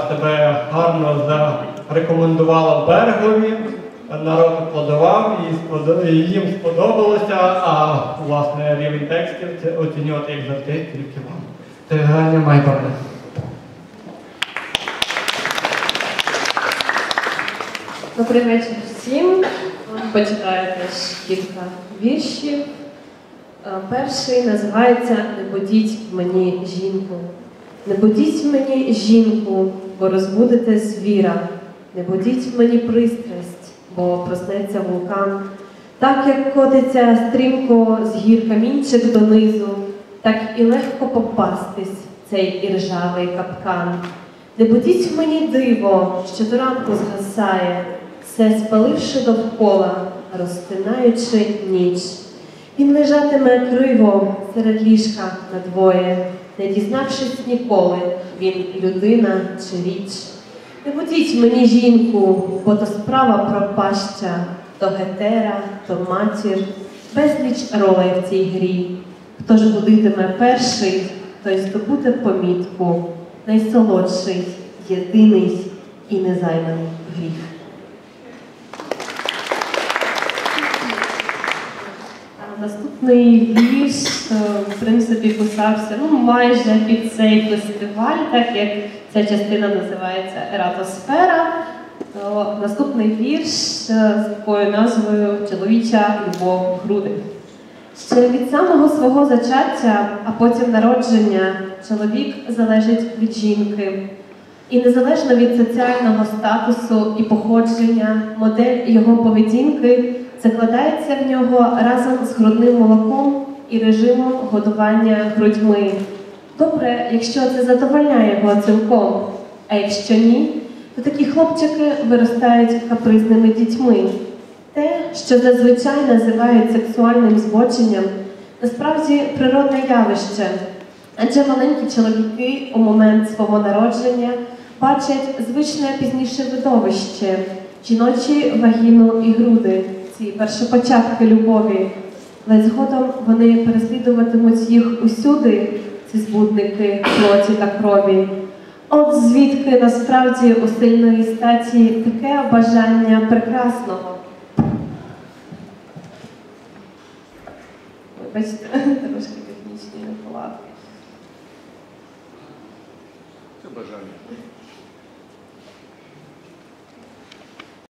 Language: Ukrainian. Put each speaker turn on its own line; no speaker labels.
Тебе гарно зарекомендувала в Берегові, народ аплодував, і їм сподобалося, а власне рівень текстів це оцінювати як завжди тільки вам. Ти не май.
Добрий вечір всім. Почитаю теж кілька віршів. Е, Перший називається Не будіть мені жінку. Не будіть мені жінку, бо розбудете звіра. Не будіть мені пристрасть, бо проснеться вулкан. Так як котиться стрімко з гір камінчик донизу, так і легко попастись цей іржавий капкан. Не будіть мені диво, що до ранку згасає, все спаливши довкола, розтинаючи ніч. Він лежатиме криво серед ліжка надвоє, не дізнавшись ніколи, він людина чи річ. Не будіть мені жінку, бо то справа пропаща, то гетера, то матір, безліч ролей в цій грі. Хто ж будитиме перший, той здобуде помітку, найсолодший, єдиний і незайманий гріх. Наступний вірш, принципі, ну, майже під цей фестиваль, так як ця частина називається Ератосфера. То наступний вірш е, з такою назвою Чоловіча любов груди. Ще від самого свого зачаття, а потім народження, чоловік залежить від жінки. І незалежно від соціального статусу і походження, модель його поведінки закладається в нього разом з грудним молоком і режимом годування грудьми. Добре, якщо це задовольняє його цілком, а якщо ні, то такі хлопчики виростають капризними дітьми. Те, що зазвичай називають сексуальним збоченням, насправді природне явище, адже маленькі чоловіки у момент свого народження бачать звичне пізніше видовище, жіночі вагіну і груди, ці першопочатки любові. Але згодом вони переслідуватимуть їх усюди, ці збудники плоті та крові. От звідки насправді у сильної статі таке бажання прекрасного. Вибачте, трошки технічні неполадки.
Це бажання.